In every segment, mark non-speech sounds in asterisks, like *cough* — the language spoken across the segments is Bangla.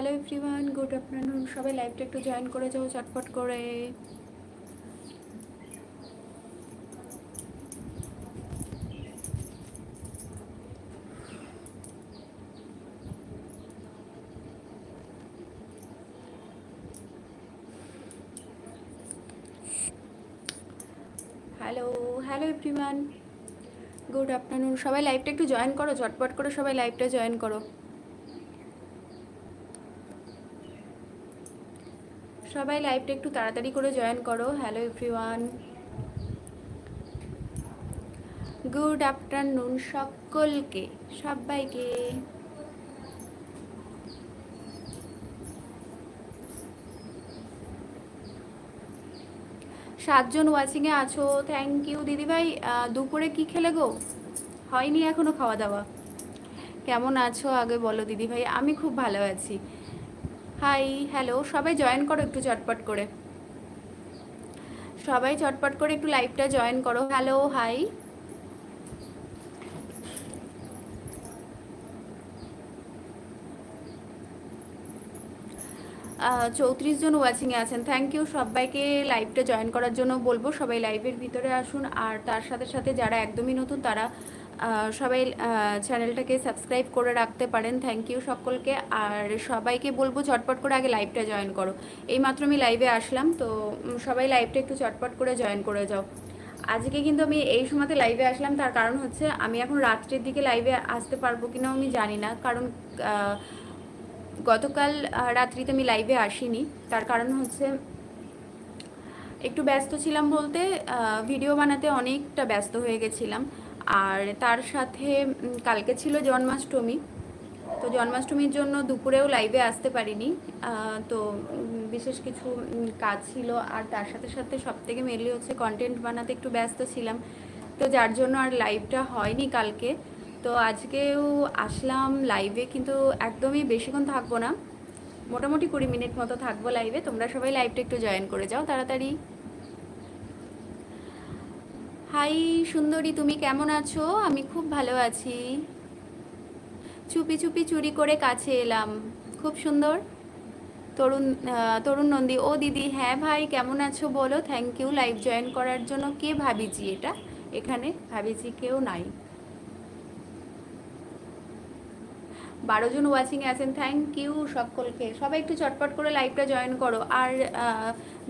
হ্যালো এভরিওয়ান গুড আফটারনুন সবাই লাইভটা একটু জয়েন করে যাও চটপট করে। Hello hello everyone good afternoon সবাই লাইভটা একটু জয়েন করো, ঝটপট করে সবাই লাইভটা জয়েন করো। সবাই লাইভটা একটু তাড়াতাড়ি করে জয়েন করো। হ্যালো এভরিওয়ান গুড আফটারনুন সকলকে, সবাইকে। সাতজন ওয়াচিংয়ে আছো থ্যাংক ইউ দিদিভাই দুপুরে কি খেলে গো? হয়নি এখনও খাওয়া দাওয়া। কেমন আছো? আগে বলো দিদিভাই, আমি খুব ভালো আছি। হাই হ্যালো সবাই জয়েন করো একটু চটপট করে। সবাই চটপট করে একটু লাইভটা জয়েন করো। হ্যালো হাই চৌত্রিশ জন ওয়াচিংয়ে আছেন। থ্যাংক ইউ সবাইকে লাইভটা জয়েন করার জন্য বলব। সবাই লাইভের ভিতরে আসুন। আর তার সাথে সাথে যারা একদমই নতুন, তারা সবাই চ্যানেলটাকে সাবস্ক্রাইব করে রাখতে পারেন। থ্যাংক ইউ সকলকে। আর সবাইকে বলব, চটপট করে আগে লাইভটা জয়েন করো। এই মাত্র আমি লাইভে আসলাম, তো সবাই লাইভটা একটু চটপট করে জয়েন করে যাও। আজকে কিন্তু আমি এই সময়তে লাইভে আসলাম, তার কারণ হচ্ছে আমি এখন রাত্রের দিকে লাইভে আসতে পারব কিনা আমি জানি না। কারণ গতকাল রাত্রিতে আমি লাইভে আসিনি। তার কারণ হচ্ছে একটু ব্যস্ত ছিলাম বলতে ভিডিও বানাতে অনেকটা ব্যস্ত হয়ে গেছিলাম। আর তার সাথে কালকে ছিল জন্মাষ্টমী। তো জন্মাষ্টমীর জন্য দুপুরেও লাইভে আসতে পারিনি। তো বিশেষ কিছু কাজ ছিল। আর তার সাথে সাথে সব থেকে মেনলি হচ্ছে কন্টেন্ট বানাতে একটু ব্যস্ত ছিলাম। তো যার জন্য আর লাইভটা হয়নি কালকে। তো আজকেও আসলাম লাইভে কিন্তু একদমই বেশিক্ষণ থাকব না। মোটামুটি কুড়ি মিনিট মতো থাকব লাইভে তোমরা সবাই লাইভটা একটু জয়েন করে যাও, তাড়াতাড়ি। হাই সুন্দরী, তুমি কেমন আছো? আমি খুব ভালো আছি। চুপি চুপি চুরি করে কাছে এলাম। খুব সুন্দর। তরুণ তরুণ নন্দী, ও দিদি হ্যাঁ ভাই, কেমন আছো বলো? থ্যাংক ইউ লাইভ জয়েন করার জন্য কে ভাবিজি এটা? এখানে ভাবিজি কেউ নাই। বারো জন ওয়াচিংয়ে আছেন থ্যাংক ইউ সকলকে। সবাই একটু চটপট করে লাইভটা জয়েন করো। আর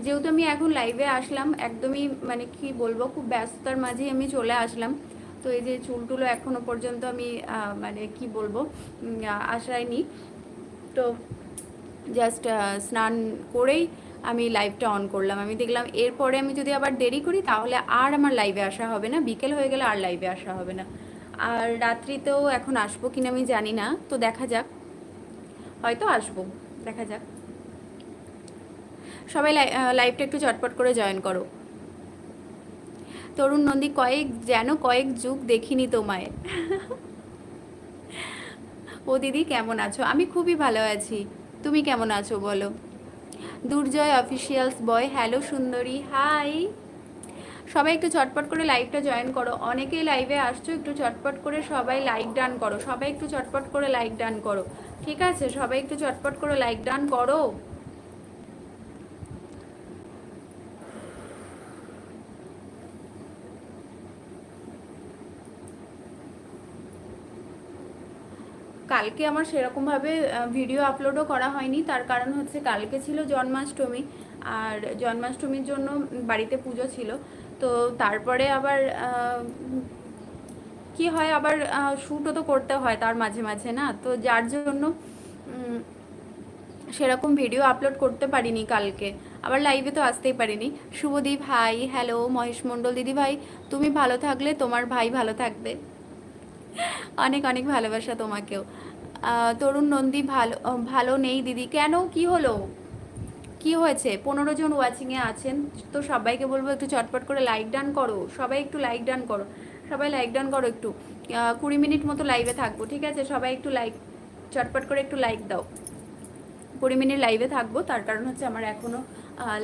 যেহেতু আমি এখন লাইভে আসলাম একদমই মানে কি বলব খুব ব্যস্ততার মাঝেই আমি চলে আসলাম। তো এই যে চুলটুলো এখনও পর্যন্ত আমি মানে কি বলব উম, আসাইনি তো জাস্ট স্নান করেই আমি লাইভটা অন করলাম। আমি দেখলাম এরপরে আমি যদি আবার দেরি করি তাহলে আর আমার লাইভে আসা হবে না। বিকেল হয়ে গেলে আর লাইভে আসা হবে না। আর রাত্রিতেও এখন আসব কিনা আমি জানি না, তো দেখা যাক। হয়তো আসব, দেখা যাক। সবাই লাইভটা একটু চটপট করে জয়েন করো। তরুণ নন্দী, কয়েক, যেন কয়েক যুগ দেখিনি তোমায়। ও দিদি, কেমন আছো? আমি খুবই ভালো আছি। তুমি কেমন আছো বলো? দুর্জয় অফিসিয়ালস বয়, হ্যালো সুন্দরী, হাই। সবাই একটু চটপট করে লাইভটা জয়েন করো। অনেকেই লাইভে আসছো, একটু চটপট করে সবাই লাইক ডান করো। সবাই একটু চটপট করে লাইক ডান করো। ঠিক আছে? সবাই একটু চটপট করে লাইক ডান করো। কালকে আমার সেরকমভাবে ভিডিও আপলোডও করা হয়নি। তার কারণ হচ্ছে, কালকে ছিল জন্মাষ্টমী। আর জন্মাষ্টমীর জন্য বাড়িতে পুজো ছিল। তো তারপরে আবার কি হয় আবার শ্যুটও তো করতে হয় তার মাঝে মাঝে, না? তো যার জন্য সেরকম ভিডিও আপলোড করতে পারিনি কালকে। আবার লাইভে তো আসতেই পারিনি। শুভদীপ ভাই হ্যালো মহেশ মণ্ডল, দিদি ভাই, তুমি ভালো থাকলে, তোমার ভাই ভালো থাকবে। অনেক অনেক ভালোবাসা তোমাকেও। তরুণ নন্দী, ভালো ভালো নেই দিদি। কেন? কি হলো? কি হয়েছে? পনেরো জন ওয়াচিংয়ে আছেন, তো সবাইকে বলব একটু চটপট করে লাইক ডান করো। সবাই একটু লাইক ডান করো। সবাই লাইক ডান করো একটু। কুড়ি মিনিট মতো লাইভে থাকব, ঠিক আছে? সবাই একটু লাইক চটপট করে একটু লাইক দাও। কুড়ি মিনিট লাইভে থাকব, তার কারণ হচ্ছে আমার এখনও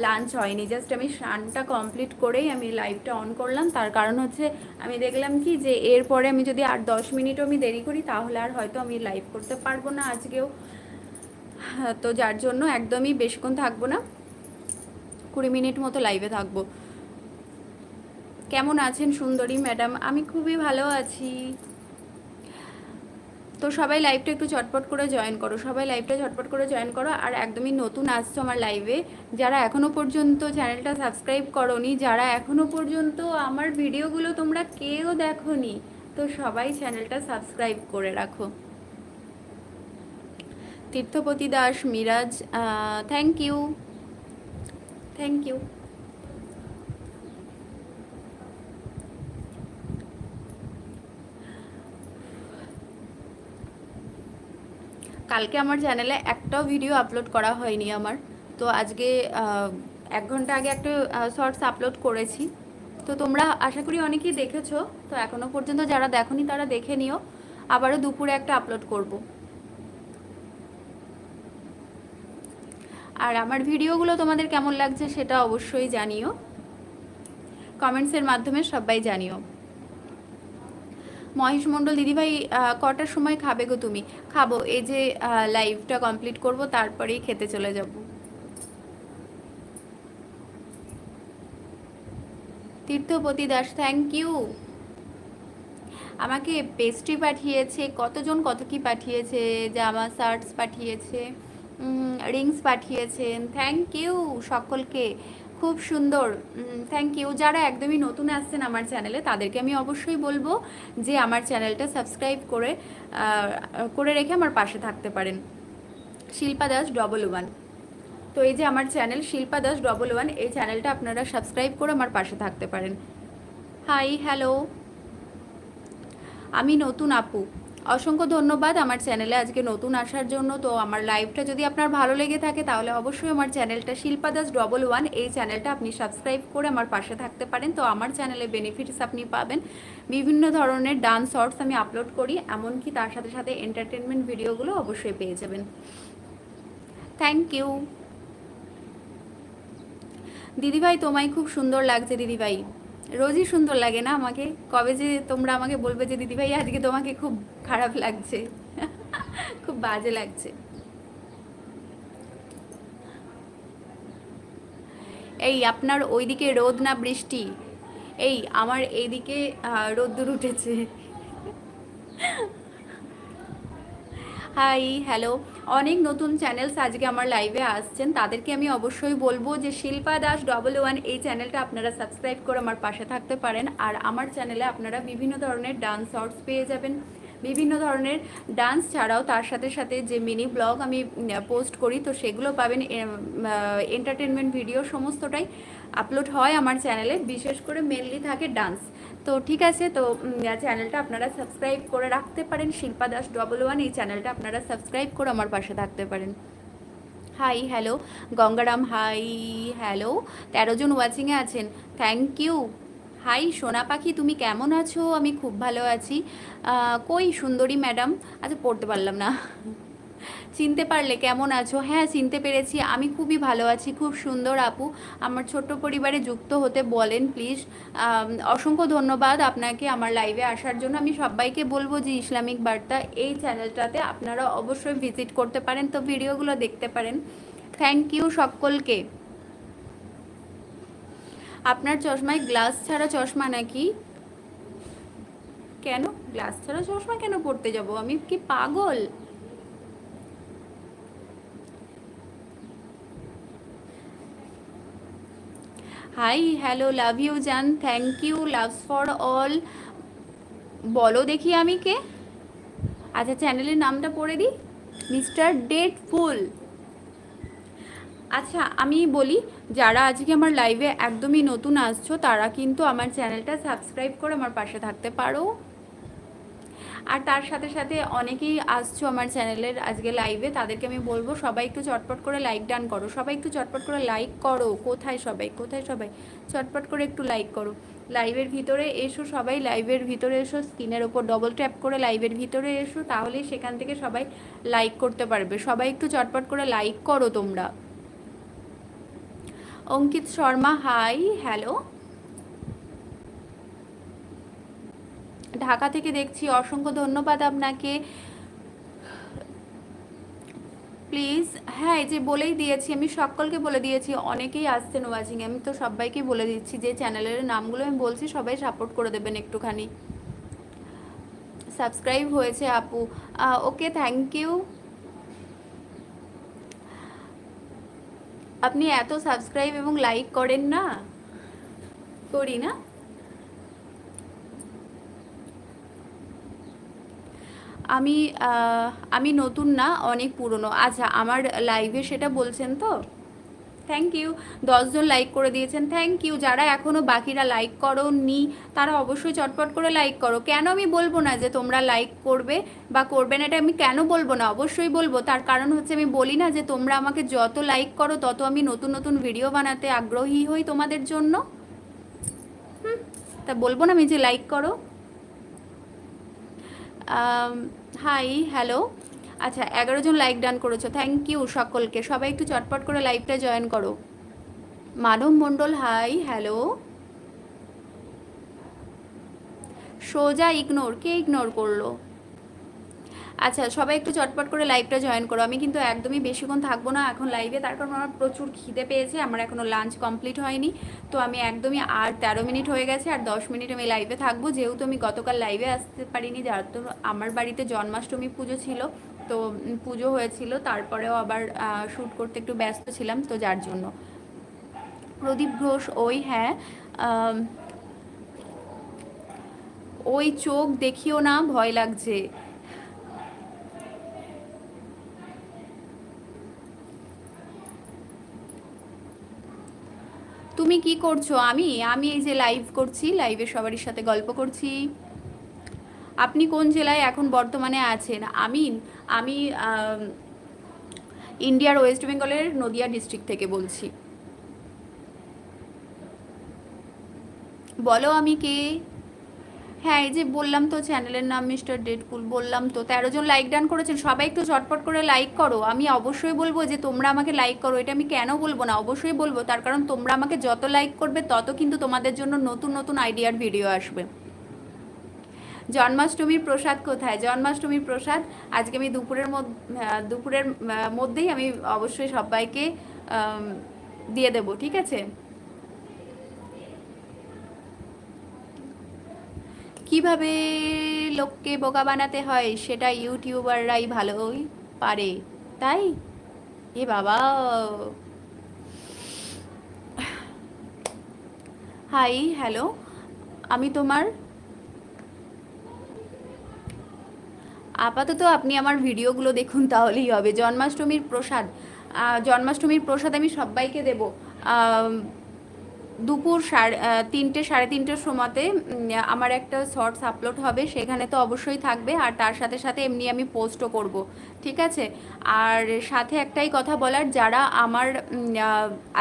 লাঞ্চ হয়নি। জাস্ট আমি স্নানটা কমপ্লিট করেই আমি লাইভটা অন করলাম। তার কারণ হচ্ছে আমি দেখলাম কি যে, এরপরে আমি যদি আর দশ মিনিটও আমি দেরি করি, তাহলে আর হয়তো আমি লাইভ করতে পারব না আজকেও। তো যার জন্য একদমই বেশিক্ষণ থাকব না। কুড়ি মিনিট মতো লাইভে থাকব। কেমন আছেন সুন্দরী ম্যাডাম আমি খুবই ভালো আছি। তো সবাই লাইভটা একটু চটপট করে জয়েন করো। সবাই লাইভটা চটপট করে জয়েন করো। আর একদমই নতুন আসছো আমার লাইভে যারা এখনও পর্যন্ত চ্যানেলটা সাবস্ক্রাইব করনি, যারা এখনও পর্যন্ত আমার ভিডিওগুলো তোমরা কেউ দেখোনি, তো সবাই চ্যানেলটা সাবস্ক্রাইব করে রাখো। Tirthapati Das Miraj thank you thank you কালকে আমার চ্যানেলে একটাও ভিডিও আপলোড করা হয়নি আমার। তো আজকে এক ঘণ্টা আগে একটা শর্টস আপলোড করেছি। তো তোমরা আশা করি অনেকেই দেখেছ। তো এখনও পর্যন্ত যারা দেখনি তারা দেখে নিও। আবারও দুপুরে একটা আপলোড করব। আর আমার ভিডিওগুলো তোমাদের কেমন লাগছে সেটা অবশ্যই জানিও। কমেন্টসের মাধ্যমে সবাই জানিও। মহেশ মণ্ডল, দিদিভাই কটার সময় খাবে গো তুমি? খাব, এই যে লাইভটা কমপ্লিট করব, তারপরেই খেতে চলে যাব। তীর্থপতি দাস থ্যাংক ইউ আমাকে পেস্ট্রি পাঠিয়েছে, কতজন, কত কি পাঠিয়েছে, জামা শার্টস পাঠিয়েছে? রিংস পাঠিয়েছেন। থ্যাংক ইউ সকলকে। খুব সুন্দর। থ্যাংক ইউ যারা একদমই নতুন আসছেন আমার চ্যানেলে তাদেরকে আমি অবশ্যই বলব যে আমার চ্যানেলটা সাবস্ক্রাইব করে করে রেখে আমার পাশে থাকতে পারেন। শিল্পা দাস ডবল ওয়ান তো এই যে আমার channel Shilpa Das double one এই চ্যানেলটা আপনারা সাবস্ক্রাইব করে আমার পাশে থাকতে পারেন। হাই হ্যালো আমি নতুন আপু। অসংখ্য ধন্যবাদ আমার চ্যানেলে আজকে নতুন আসার জন্য। তো আমার লাইভটা যদি আপনার ভালো লেগে থাকে, তাহলে অবশ্যই আমার চ্যানেলটা শিল্পা দাস ডবল ওয়ান এই চ্যানেলটা আপনি সাবস্ক্রাইব করে আমার পাশে থাকতে পারেন। তো আমার চ্যানেলে বেনিফিটস আপনি পাবেন। বিভিন্ন ধরনের ডান্স শর্টস আমি আপলোড করি, এমনকি তার সাথে সাথে এন্টারটেনমেন্ট ভিডিওগুলো অবশ্যই পেয়ে যাবেন। থ্যাংক ইউ দিদিভাই, তোমায় খুব সুন্দর লাগছে দিদিভাই। রোজই সুন্দর লাগে না আমাকে? কবে যে তোমরা আমাকে বলবে যে, দিদিভাই, আজকে তোমাকে খুব খারাপ লাগছে। *laughs* খুব বাজে লাগছে। এই আপনার ওইদিকে রোদ না বৃষ্টি? এই, আমার এইদিকে রোদ্দুর উঠেছে। হাই হ্যালো অনেক নতুন চ্যানেলস আজকে আমার লাইভে আসছেন। তাদেরকে আমি অবশ্যই বলব যে শিল্পা দাস ডবল ওয়ান এই চ্যানেলটা আপনারা সাবস্ক্রাইব করে আমার পাশে থাকতে পারেন। আর আমার চ্যানেলে আপনারা বিভিন্ন ধরনের ডান্স শর্টস পেয়ে যাবেন। বিভিন্ন ধরনের ডান্স ছাড়াও তার সাথে সাথে যে মিনি ব্লগ আমি পোস্ট করি, তো সেগুলো পাবেন। এন্টারটেনমেন্ট ভিডিও সমস্তটাই আপলোড হয় আমার চ্যানেলে বিশেষ করে মেনলি থাকে ডান্স তো ঠিক আছে, তো চ্যানেলটা আপনারা সাবস্ক্রাইব করে রাখতে পারেন। শিল্পা দাস ডবল ওয়ান এই চ্যানেলটা আপনারা সাবস্ক্রাইব করে আমার পাশে থাকতে পারেন। Hi hello Gangaram hi hello তেরো জন ওয়াচিংয়ে আছেন। থ্যাংক ইউ হাই সোনা পাখি, তুমি কেমন আছো? আমি খুব ভালো আছি। কই সুন্দরী ম্যাডাম আচ্ছা পড়তে পারলাম না। চিনতে পারলে কেমন আছো? হ্যাঁ চিনতে পেরেছি। আমি খুবই ভালো আছি, খুব সুন্দর আপু। আমার ছোট্ট পরিবারে যুক্ত হতে বলেন প্লিজ অসংখ্য ধন্যবাদ আপনাকে আমার লাইভে আসার জন্য। আমি সবাইকে বলব যে, ইসলামিক বার্তা এই চ্যানেলটাতে আপনারা অবশ্যই ভিজিট করতে পারেন, তো ভিডিওগুলো দেখতে পারেন। থ্যাংক ইউ সকলকে। আপনার চশমায় গ্লাস ছাড়া চশমা নাকি? কেন? গ্লাস ছাড়া চশমা কেন পড়তে যাব? আমি কি পাগল? হাই হ্যালো লাভ ইউ জান thank you loves for all বলো দেখি আমি কে? আচ্ছা চ্যানেলের নামটা পড়ে দিই। মিস্টার ডেট ফুল আচ্ছা আমি বলি, যারা আজকে আমার লাইভে একদমই নতুন আসছো, তারা কিন্তু আমার চ্যানেলটা সাবস্ক্রাইব করে আমার পাশে থাকতে পারো। আর তার সাথে সাথে অনেকেই আসছো আমার চ্যানেলের আজকে লাইভে তাদেরকে আমি বলব, সবাই একটু চটপট করে লাইক ডান করো। সবাই একটু চটপট করে লাইক করো। কোথায় সবাই? কোথায় সবাই? চটপট করে একটু লাইক করো। লাইভের ভিতরে এসো সবাই। লাইভের ভিতরে এসো স্ক্রিনের ওপর ডবল ট্যাপ করে লাইভের ভিতরে এসো, তাহলেই সেখান থেকে সবাই লাইক করতে পারবে। সবাই একটু চটপট করে লাইক করো তোমরা। অঙ্কিত শর্মা হাই হ্যালো ঢাকা থেকে দেখছি, অসংখ্য ধন্যবাদ আপনাকে। প্লিজ হ্যাঁ এই যে বলেই দিয়েছি, আমি সকলকে বলে দিয়েছি, অনেকেই আসছেন ওয়াচিং আমি তো সবাইকে বলে দিচ্ছি, যে চ্যানেলের নামগুলো আমি বলছি, সবাই সাপোর্ট করে দেবেন একটুখানি। সাবস্ক্রাইব হয়েছে আপু। ওকে থ্যাংক ইউ আপনি এত সাবস্ক্রাইব এবং লাইক করেন না? করি না? আমি আমি নতুন না, অনেক পুরনো। আচ্ছা আমার লাইভে সেটা বলছেন তো? থ্যাংক ইউ দশজন লাইক করে দিয়েছেন। থ্যাংক ইউ যারা এখনও বাকিরা লাইক করো নি তারা অবশ্যই চটপট করে লাইক করো। কেন আমি বলব না যে তোমরা লাইক করবে বা করবে না? এটা আমি কেন বলব না? অবশ্যই বলব। তার কারণ হচ্ছে আমি বলি না যে তোমরা আমাকে যত লাইক করো, তত আমি নতুন নতুন ভিডিও বানাতে আগ্রহী হই তোমাদের জন্য। তা বলব না আমি যে লাইক করো? হাই হ্যালো আচ্ছা এগারো জন লাইক ডান করেছ থ্যাংক ইউ সকলকে। সবাই একটু চটপট করে লাইভটা জয়েন করো। মানব মণ্ডল হাই হ্যালো সোজা ইগনোর কে ইগনোর করল? আচ্ছা সবাই একটু চটপট করে লাইভটা জয়েন করো। আমি কিন্তু একদমই বেশিক্ষণ থাকব না এখন লাইভে তার কারণ আমার প্রচুর খিদে পেয়েছে। আমার এখনও লাঞ্চ কমপ্লিট হয়নি। তো আমি একদমই আর তেরো মিনিট হয়ে গেছে, আর দশ মিনিট আমি লাইভে থাকব। যেহেতু আমি গতকাল লাইভে আসতে পারিনি, যার তো আমার বাড়িতে জন্মাষ্টমী পুজো ছিল, তো পুজো হয়েছিল। তারপরেও আবার শ্যুট করতে একটু ব্যস্ত ছিলাম, তো যার জন্য। প্রদীপ ঘোষ, ওই হ্যাঁ ওই চোখ দেখিও না, ভয় লাগছে। তুমি কি করছ? আমি আমি এই যে লাইভ করছি লাইভে সবারই সাথে গল্প করছি। আপনি কোন জেলায় এখন বর্তমানে আছেন? আমি আমি, ইন্ডিয়ার ওয়েস্ট বেঙ্গলের নদিয়া ডিস্ট্রিক্ট থেকে বলছি। বলো আমি কে? হ্যাঁ এই যে বললাম তো চ্যানেলের নাম মিস্টার ডেডপুল বললাম তো, তেরো জন লাইক ডান করেছেন, সবাই একটু চটপট করে লাইক করো। আমি অবশ্যই বলব যে তোমরা আমাকে লাইক করো, এটা আমি কেন বলব না, অবশ্যই বলব, তার কারণ তোমরা আমাকে যত লাইক করবে, তত কিন্তু তোমাদের জন্য নতুন নতুন আইডিয়ার ভিডিও আসবে। জন্মাষ্টমীর প্রসাদ কোথায়? জন্মাষ্টমীর প্রসাদ, আজকে আমি দুপুরের মধ্যে দুপুরের মধ্যেই আমি অবশ্যই সবাইকে দিয়ে দেবো, ঠিক আছে? কীভাবে লোককে বোকা বানাতে হয় সেটা ইউটিউবাররাই ভালোই পারে, তাই? এ বাবা। হাই, হ্যালো, আমি তোমার আপাতত আপনি আমার ভিডিওগুলো দেখুন তাহলেই হবে। জন্মাষ্টমীর প্রসাদ জন্মাষ্টমীর প্রসাদ আমি সবাইকে দেব। দুপুর সাড়ে তিনটে, সাড়ে তিনটের সময়তে আমার একটা শর্টস আপলোড হবে, সেখানে তো অবশ্যই থাকবে, আর তার সাথে সাথে এমনি আমি পোস্টও করব, ঠিক আছে? আর সাথে একটাই কথা বলার, যারা আমার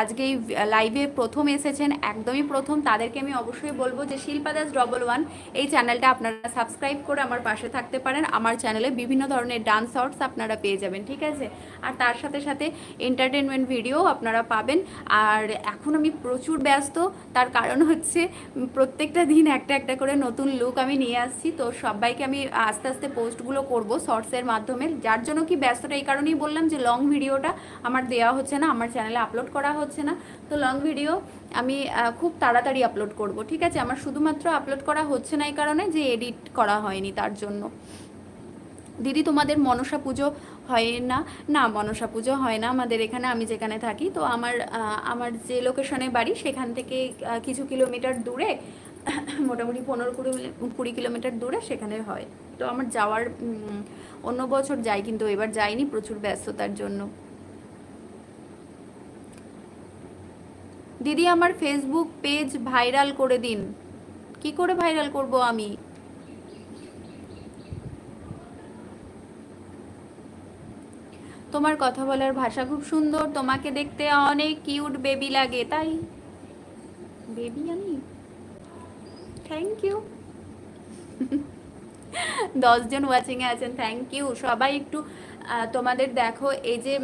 আজকে এই লাইভে প্রথম এসেছেন, একদমই প্রথম, তাদেরকে আমি অবশ্যই বলব যে শিল্পা দাস ডবল ওয়ান এই চ্যানেলটা আপনারা সাবস্ক্রাইব করে আমার পাশে থাকতে পারেন, আমার চ্যানেলে বিভিন্ন ধরনের ডান্স শর্টস আপনারা পেয়ে যাবেন, ঠিক আছে? আর তার সাথে সাথে এন্টারটেনমেন্ট ভিডিও আপনারা পাবেন, আর এখন আমি প্রচুর ব্যস্ত তার কারণ হচ্ছে প্রত্যেকটা দিন একটা একটা করে নতুন লুক আমি নিয়ে আসছি। তো সবাইকে আমি আস্তে আস্তে পোস্টগুলো করব শর্টসের মাধ্যমে। যার জন্য কি ব্যস্তটা এই কারণেই বললাম যে লং ভিডিওটা আমার দেওয়া হচ্ছে না, আমার চ্যানেলে আপলোড করা হচ্ছে না। তো লং ভিডিও আমি খুব তাড়াতাড়ি আপলোড করব, ঠিক আছে? আমার শুধুমাত্র আপলোড করা হচ্ছে না এই কারণে যে এডিট করা হয়নি তার জন্য। দিদি, তোমাদের মনসা পুজো হয় না? না, মনসা পুজো হয় না আমাদের এখানে, আমি যেখানে থাকি। তো আমার আমার যে লোকেশনে বাড়ি, সেখান থেকে কিছু কিলোমিটার দূরে, *coughs* মোটামুটি পনেরো কুড়ি কুড়ি কিলোমিটার দূরে সেখানে হয়। তো আমার যাওয়ার অন্য বছর যাই, কিন্তু এবার যাইনি, প্রচুর ব্যস্ততার জন্য। দিদি, আমার ফেসবুক পেজ ভাইরাল করে দিন। কি করে ভাইরাল করব আমি? তোমার কথা বলার ভাষা খুব সুন্দর তোমাকে দেখতে অনেক কিউট বেবি লাগে তাই? বেবি আমি? থ্যাংক ইউ *laughs* দশজন ওয়াচিংয়ে আছেন থ্যাংক ইউ সবাই একটু তোমাদের দেখো এই যে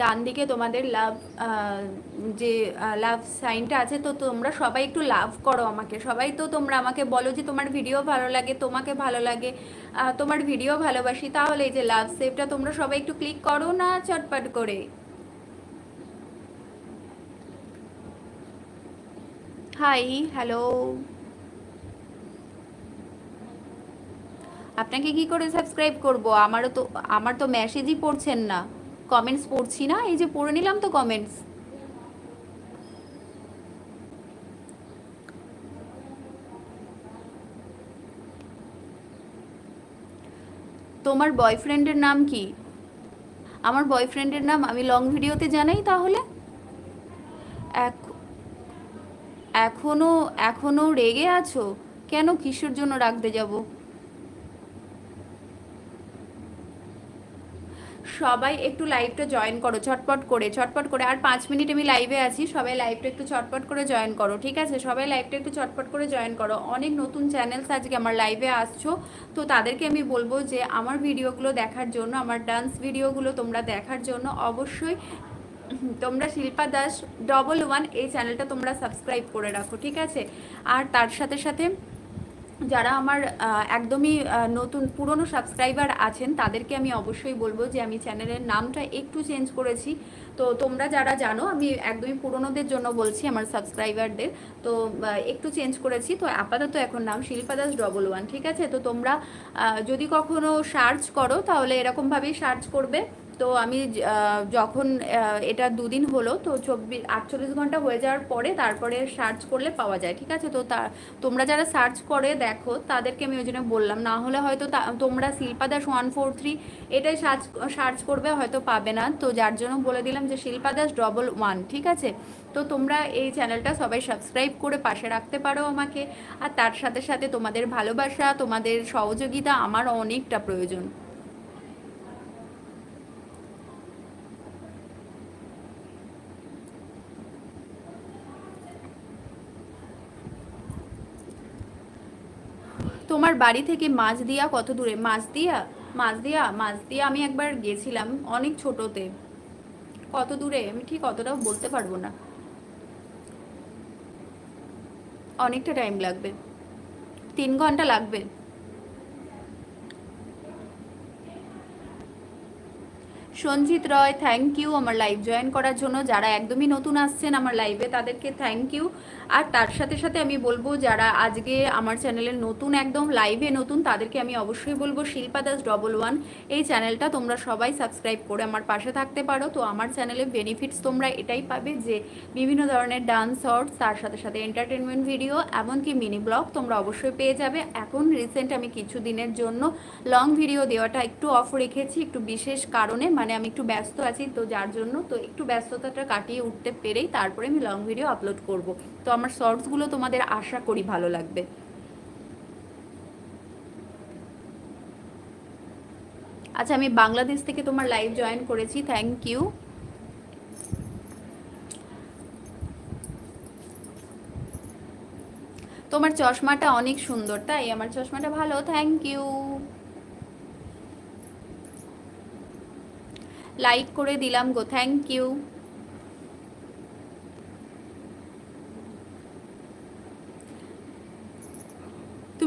ডান দিকে তোমাদের লাভ যে লাভ সাইনটা আছে, তো তোমরা সবাই একটু লাভ করো আমাকে। সবাই তো তোমরা আমাকে বলো যে, তোমার ভিডিও ভালো লাগে, তোমাকে ভালো লাগে তোমার ভিডিও ভালোবাসি। তাহলে এই যে লাভ সেভটা তোমরা সবাই একটু ক্লিক করো না, চটপট করে। হাই হ্যালো আপনাকে কি করে সাবস্ক্রাইব করব? আমারও তো, আমার তো মেসেজই পড়ছেন না। কমেন্টস পড়ছি না, এই যে পড়ে নিলাম তো কমেন্টস তোমার বয়ফ্রেন্ডের নাম কি? আমার বয়ফ্রেন্ডের নাম আমি লং ভিডিওতে জানাই তাহলে? এক- এখনও এখনও রেগে আছো? কেন কিসের জন্য রাখতে যাব সবাই একটু লাইভটা জয়েন করো চটপট করে চটপট করে। আর পাঁচ মিনিট আমি লাইভে আছি, সবাই লাইভটা একটু চটপট করে জয়েন করো, ঠিক আছে? সবাই লাইভটা একটু চটপট করে জয়েন করো। অনেক নতুন চ্যানেলস আজকে আমার লাইভে আসছো। তো তাদেরকে আমি বলব যে, আমার ভিডিওগুলো দেখার জন্য, আমার ডান্স ভিডিওগুলো তোমরা দেখার জন্য অবশ্যই তোমরা শিল্পা দাস ডবল ওয়ান এই চ্যানেলটা তোমরা সাবস্ক্রাইব করে রাখো, ঠিক আছে? আর তার সাথে সাথে যারা আমার একদমই নতুন, পুরনো সাবস্ক্রাইবার আছেন, তাদেরকে আমি অবশ্যই বলব যে আমি চ্যানেলের নামটা একটু চেঞ্জ করেছি। তো তোমরা যারা জানো, আমি একদমই পুরনোদের জন্য বলছি আমার সাবস্ক্রাইবারদের তো একটু চেঞ্জ করেছি। তো আপাতত এখন নাম শিল্পা দাস ডবল ওয়ান ঠিক আছে? তো তোমরা যদি কখনো সার্চ করো, তাহলে এরকমভাবেই সার্চ করবে। তো আমি যখন এটা দুদিন হলো, তো চব্বিশ আটচল্লিশ ঘণ্টা হয়ে যাওয়ার পরে তারপরে সার্চ করলে পাওয়া যায়, ঠিক আছে? তো তা, তোমরা যারা সার্চ করে দেখো, তাদেরকে আমি ওই জন্য বললাম। না হলে হয়তো তোমরা Shilpa Das one four three এটাই সার্চ সার্চ করবে, হয়তো পাবে না। তো যার জন্য বলে দিলাম যে শিল্পা দাস ডবল ওয়ান ঠিক আছে? তো তোমরা এই চ্যানেলটা সবাই সাবস্ক্রাইব করে পাশে রাখতে পারো আমাকে। আর তার সাথে সাথে তোমাদের ভালোবাসা, তোমাদের সহযোগিতা আমার অনেকটা প্রয়োজন। তোমার বাড়ি থেকে মাছ দিয়া কত দূরে? মাছ দিয়া? মাছ দিয়া? মাছ দিয়া আমি একবার গেছিলাম অনেক ছোটতে। কত দূরে? আমি ঠিক অতটাও বলতে পারব না। অনেকটা টাইম লাগবে। তিন ঘণ্টা লাগবে। সঞ্জিত রয় থ্যাংক ইউ আমার লাইভ জয়েন করার জন্য। যারা একদমই নতুন আসছেন আমার লাইভে তাদেরকে থ্যাংক ইউ আর তার সাথে সাথে আমি বলব, যারা আজকে আমার চ্যানেলের নতুন একদম লাইভে নতুন, তাদেরকে আমি অবশ্যই বলব শিল্পা দাস ডবল ওয়ান এই চ্যানেলটা তোমরা সবাই সাবস্ক্রাইব করে আমার পাশে থাকতে পারো। তো আমার চ্যানেলে বেনিফিটস তোমরা এটাই পাবে যে, বিভিন্ন ধরনের ডান্স শর্টস তার সাথে সাথে এন্টারটেনমেন্ট ভিডিও এমনকি মিনি ব্লগ তোমরা অবশ্যই পেয়ে যাবে। এখন রিসেন্ট আমি কিছু দিনের জন্য লং ভিডিও দেওয়াটা একটু অফ রেখেছি, একটু বিশেষ কারণে মানে আমি একটু ব্যস্ত আছি, তো যার জন্য তো একটু ব্যস্ততাটা কাটিয়ে উঠতে পেরেই তারপরে আমি লং ভিডিও আপলোড করব। তো আমার শর্টসগুলো তোমাদের আশা করি ভালো লাগবে। আচ্ছা আমি বাংলাদেশ থেকে তোমার লাইভ জয়েন করেছি থ্যাংক ইউ তোমার চশমাটা অনেক সুন্দর, তাই আমার চশমাটা ভালো থ্যাংক ইউ লাইক করে দিলাম গো থ্যাংক ইউ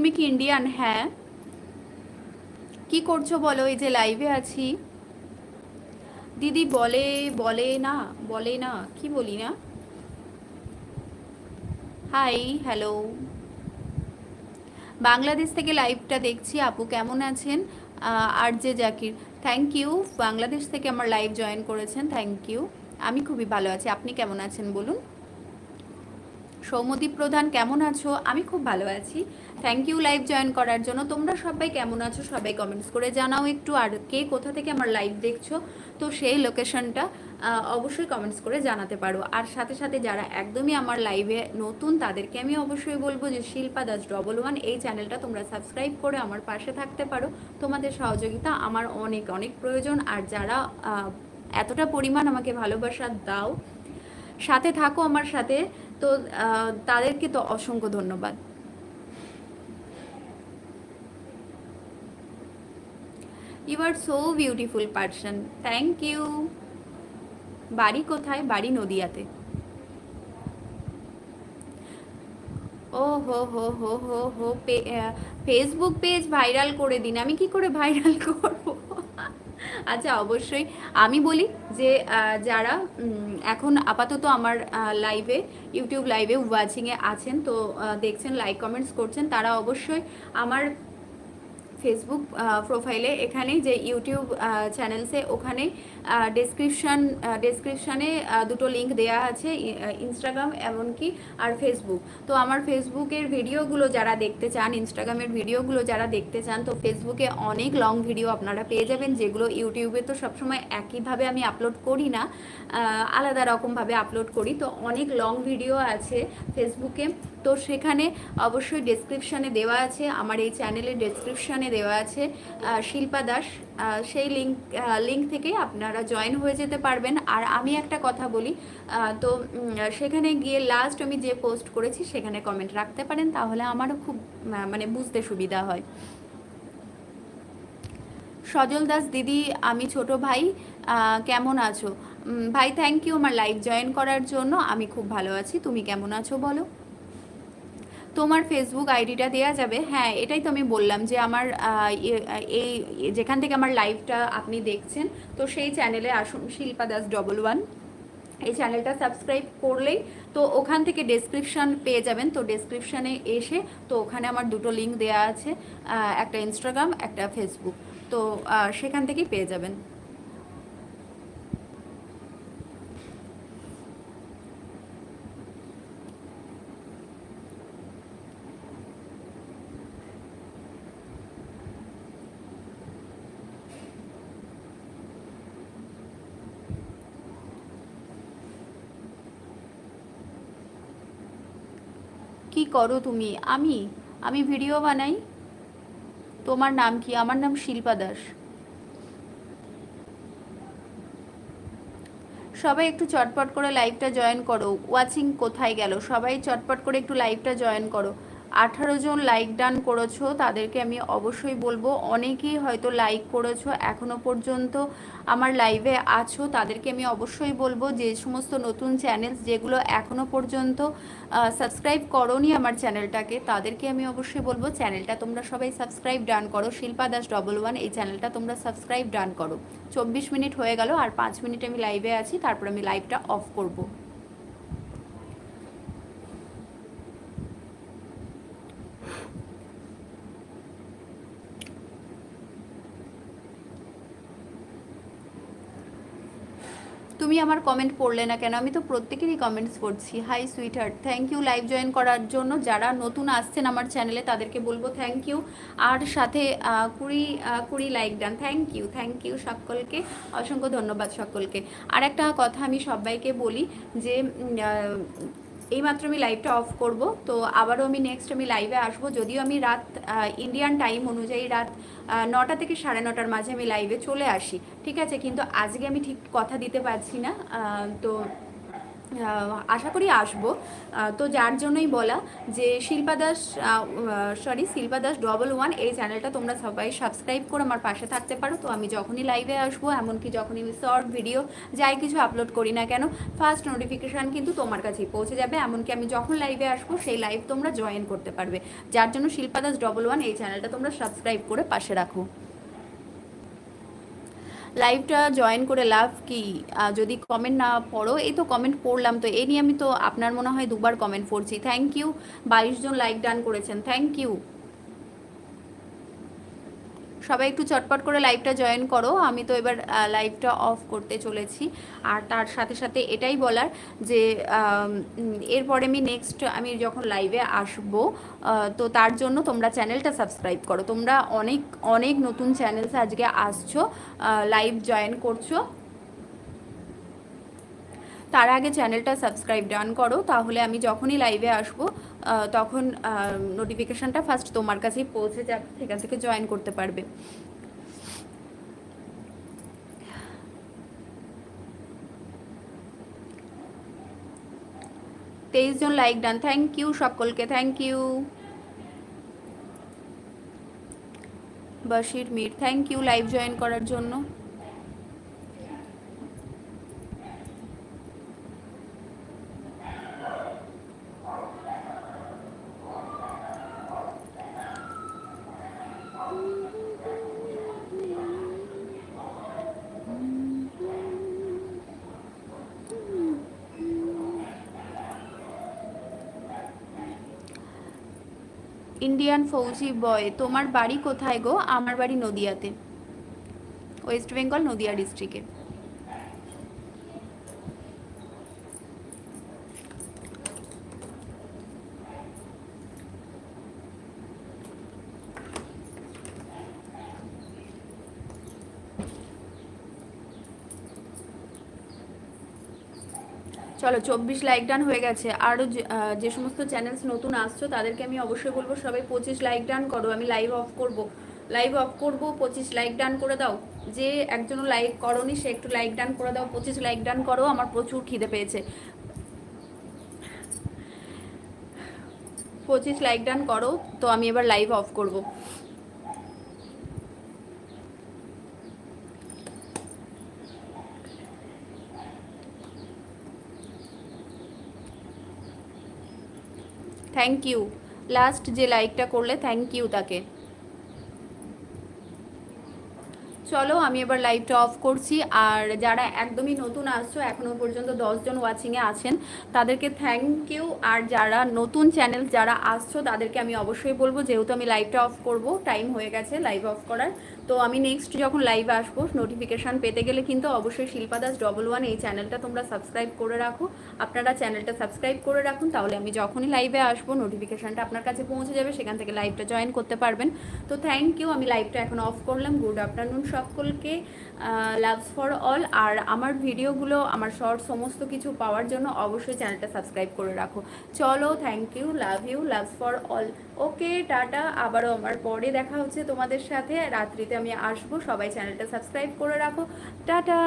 তুমি কি ইন্ডিয়ান হ্যাঁ। কি করছ বলো? এই যে লাইভে আছি। দিদি বলে বলে না বলে না। কি বলি না? হাই হ্যালো বাংলাদেশ থেকে লাইভটা দেখছি। আপু কেমন আছেন? আর যে জাকির। থ্যাংক ইউ বাংলাদেশ থেকে আমার লাইভ জয়েন করেছেন। থ্যাংক ইউ আমি খুবই ভালো আছি। আপনি কেমন আছেন বলুন? সৌমদীপ প্রধান, কেমন আছো? আমি খুব ভালো আছি। থ্যাংক ইউ লাইভ জয়েন করার জন্য। তোমরা সবাই কেমন আছো? সবাই কমেন্টস করে জানাও একটু। আর কে কোথা থেকে আমার লাইভ দেখছ? তো সেই লোকেশনটা অবশ্যই কমেন্টস করে জানাতে পারো। আর সাথে সাথে যারা একদমই আমার লাইভে নতুন, তাদেরকে আমি অবশ্যই বলব যে শিল্পা দাস ডবল ওয়ান এই চ্যানেলটা তোমরা সাবস্ক্রাইব করে আমার পাশে থাকতে পারো। তোমাদের সহযোগিতা আমার অনেক অনেক প্রয়োজন। আর যারা এতটা পরিমাণ আমাকে ভালোবাসা দাও, সাথে থাকো আমার সাথে। তো তাদেরকে তো অসংখ্য ধন্যবাদ। You are so beautiful person thank you বাড়ি কোথায়? বাড়ি নদিয়াতে। ও, হো হো হো হো হো ফেসবুক পেজ ভাইরাল করে দিন। আমি কি করে ভাইরাল করব? আচ্ছা অবশ্যই। আমি বলি যে যারা এখন আপাতত আমার লাইভে ইউটিউব লাইভে ওয়াচিংয়ে আছেন, তো দেখছেন লাইক কমেন্টস করছেন, তারা অবশ্যই আমার ফেসবুক প্রোফাইলে এখানে যে ইউটিউব চ্যানেলসে ওখানে ডেসক্রিপশান ডেসক্রিপশানে দুটো লিঙ্ক দেওয়া আছে ইনস্টাগ্রাম এমনকি আর ফেসবুক তো আমার ফেসবুকের ভিডিওগুলো যারা দেখতে চান ইনস্টাগ্রামের ভিডিওগুলো যারা দেখতে চান, তো ফেসবুকে অনেক লং ভিডিও আপনারা পেয়ে যাবেন, যেগুলো ইউটিউবে তো সবসময় একইভাবে আমি আপলোড করি না আলাদা রকমভাবে আপলোড করি। তো অনেক লং ভিডিও আছে ফেসবুকে তো সেখানে অবশ্যই ডেসক্রিপশানে দেওয়া আছে, আমার এই চ্যানেলের ডেসক্রিপশানে দেওয়া আছে শিল্পা দাস সেই লিঙ্ক লিঙ্ক থেকে আপনারা জয়েন হয়ে যেতে পারবেন। আর আমি একটা কথা বলি তো সেখানে গিয়ে লাস্ট আমি যে পোস্ট করেছি, সেখানে কমেন্ট রাখতে পারেন, তাহলে আমারও খুব মানে বুঝতে সুবিধা হয়। সজল দাস দিদি, আমি ছোট ভাই কেমন আছো? ভাই থ্যাংক ইউ আমার লাইভ জয়েন করার জন্য, আমি খুব ভালো আছি, তুমি কেমন আছো বলো? তোমার ফেসবুক আইডিটা দেওয়া যাবে। হ্যাঁ এটাই তো আমি বললাম যে আমার এই যেখান থেকে আমার লাইভটা আপনি দেখছেন, তো সেই চ্যানেলে আসুন, শিল্পা দাস ডবল ওয়ান এই চ্যানেলটা সাবস্ক্রাইব করলেই তো ওখান থেকে ডেসক্রিপশান পেয়ে যাবেন। তো ডেসক্রিপশানে এসে তো ওখানে আমার দুটো লিঙ্ক দেওয়া আছে একটা ইনস্টাগ্রাম একটা ফেসবুক তো সেখান থেকেই পেয়ে যাবেন। কি করো তুমি? আমি আমি ভিডিও বানাই। তোমার নাম কি? আমার নাম শিল্পা দাস। সবাই একটু চটপট করে লাইভটা জয়েন করো। ওয়াচিং কোথায় গেল? সবাই চটপট করে একটু লাইভটা জয়েন করো। আঠারো জন লাইক ডান করেছ, তাদেরকে আমি অবশ্যই বলব। অনেকেই হয়তো লাইক করেছ এখনও পর্যন্ত আমার লাইভে আছো, তাদেরকে আমি অবশ্যই বলব যে সমস্ত নতুন চ্যানেলস যেগুলো এখনও পর্যন্ত সাবস্ক্রাইব করনি আমার চ্যানেলটাকে তাদেরকে আমি অবশ্যই বলব চ্যানেলটা তোমরা সবাই সাবস্ক্রাইব ডান করো। শিল্পা দাস ডবল ওয়ান এই চ্যানেলটা তোমরা সাবস্ক্রাইব ডান করো। চব্বিশ মিনিট হয়ে গেল, আর পাঁচ মিনিট আমি লাইভে আছি, তারপর আমি লাইভটা অফ করব। তুমি আমার কমেন্ট পড়লে না কেন? আমি তো প্রত্যেকেরই কমেন্টস পড়ছি। Hi sweetheart thank you live join করার জন্য। যারা নতুন আসছেন আমার চ্যানেলে তাদেরকে বলব থ্যাংক ইউ আর সাথে কুড়ি কুড়ি like done thank you thank you সকলকে। অসংখ্য ধন্যবাদ সকলকে। আর একটা কথা আমি সবাইকে বলি যে এইমাত্র আমি লাইভটা অফ করব। তো আবারও আমি নেক্সট আমি লাইভে আসব। যদিও আমি রাত ইন্ডিয়ান টাইম অনুযায়ী রাত নটা থেকে সাড়ে নটার মাঝে আমি লাইভে চলে আসি। ঠিক আছে? কিন্তু আজকে আমি ঠিক কথা দিতে পারছি না। তো আশা করি আসব। তো যার জন্যই বলা যে Shilpa Das sorry Shilpa Das double one এই চ্যানেলটা তোমরা সবাই সাবস্ক্রাইব করে আমার পাশে থাকতে পারো। তো আমি যখনই লাইভে আসব, এমনকি যখনই আমি শর্ট ভিডিও যাই কিছু আপলোড করি না কেন ফার্স্ট নোটিফিকেশান কিন্তু তোমার কাছেই পৌঁছে যাবে। এমনকি আমি যখন লাইভে আসব, সেই লাইভ তোমরা জয়েন করতে পারবে। যার জন্য শিল্পা দাস ডবল ওয়ান এই চ্যানেলটা তোমরা সাবস্ক্রাইব করে পাশে রাখো। লাইভটা জয়েন করে লাভ কি? যদি কমেন্ট না পড়ো, এই তো কমেন্ট পড়লাম তো এই নিয়ে আমি তো আপনার মনে হয় দুবার কমেন্ট পড়ছি। থ্যাংক ইউ বাইশ জন লাইক ডান করেছেন। থ্যাংক ইউ সবাই একটু চটপট করে লাইভটা জয়েন করো। আমি তো এবার লাইভটা অফ করতে চলেছি। আর তার সাথে সাথে এটাই বলার যে এরপরে আমি নেক্সট আমি যখন লাইভে আসব তো তার জন্য তোমরা চ্যানেলটা সাবস্ক্রাইব করো। তোমরা অনেক অনেক নতুন চ্যানেলস আজকে আসছো লাইভ জয়েন করছ। তার আগে চ্যানেলটা সাবস্ক্রাইব ডান করো। তাহলে আমি যখনই লাইভে আসব তখন নোটিফিকেশানটা ফার্স্ট তোমার কাছেই পৌঁছে যাবে সেখান থেকে জয়েন করতে পারবে। তেইশ জন লাইক ডান থ্যাংক ইউ সকলকে thank you Bashir Mir thank you live join করার জন্য। ইন্ডিয়ান ফৌজি বয় তোমার বাড়ি কোথায় গো? আমার বাড়ি নদিয়াতে। ওয়েস্ট বেঙ্গল নদিয়া ডিস্ট্রিক্টে। চলো, চব্বিশ লাইক ডান হয়ে গেছে। আরও যে- সমস্ত চ্যানেলস নতুন আসছো, তাদেরকে আমি অবশ্যই বলব, সবাই পঁচিশ লাইক ডান করো। আমি লাইভ অফ করব। লাইভ অফ করব, পঁচিশ লাইক ডান করে দাও। যে একজন লাইক করনি, সে একটু লাইক ডান করে দাও। পঁচিশ লাইক ডান করো, আমার প্রচুর খিদে পেয়েছে। পঁচিশ লাইক ডান করো, তো আমি এবার লাইভ অফ করব। Thank you. লাস্ট যে লাইকটা করলে, থ্যাংক ইউ তাকে। চলো, আমি এবার লাইভটা অফ করছি। আর যারা একদমই নতুন আসছো এখনও পর্যন্ত দশজন ওয়াচিংয়ে আছেন, তাদেরকে থ্যাংক ইউ। আর যারা নতুন চ্যানেল যারা আসছো, তাদেরকে আমি অবশ্যই বলব, যেহেতু আমি লাইভটা অফ করব টাইম হয়ে গেছে লাইভ অফ করার। তো আমি নেক্সট যখন লাইভে আসব নোটিফিকেশান পেতে গেলে কিন্তু অবশ্যই শিল্পা দাস ডবল ওয়ান এই চ্যানেলটা তোমরা সাবস্ক্রাইব করে রাখো। আপনারা চ্যানেলটা সাবস্ক্রাইব করে রাখুন, তাহলে আমি যখনই লাইভে আসব নোটিফিকেশানটা আপনার কাছে পৌঁছে যাবে, সেখান থেকে লাইভটা জয়েন করতে পারবেন। তো থ্যাংক ইউ আমি লাইভটা এখন অফ করলাম। গুড আফটারনুন সকলকে। লাভস ফর অল আর আমার ভিডিওগুলো, আমার শর্ট সমস্ত কিছু পাওয়ার জন্য অবশ্যই চ্যানেলটা সাবস্ক্রাইব করে রাখো। চলো thank you love you loves for all okay tata, আবারও আমার পরে দেখা হচ্ছে তোমাদের সাথে। রাত্রিতে আমি আসব, সবাই চ্যানেলটা সাবস্ক্রাইব করে রাখো। টাটা!